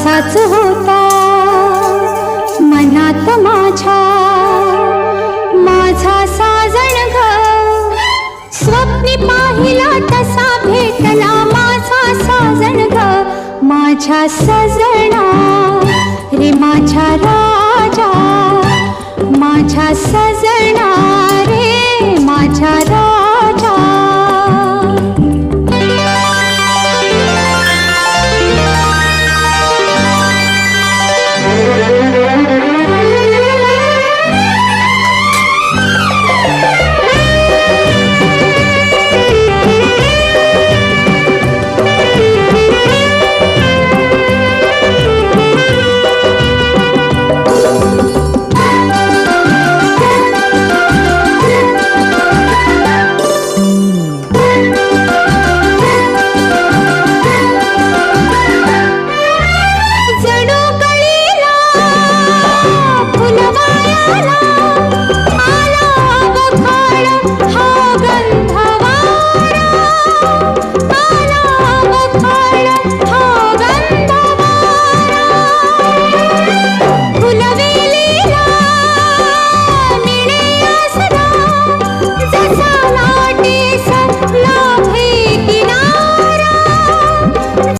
असाच होता. मनात माझ्या माझा साजण ग स्वप्नी पाहिला तसा भेटला माझा साजण ग माझ्या सजणा रे माझ्या राजा. माझ्या सजना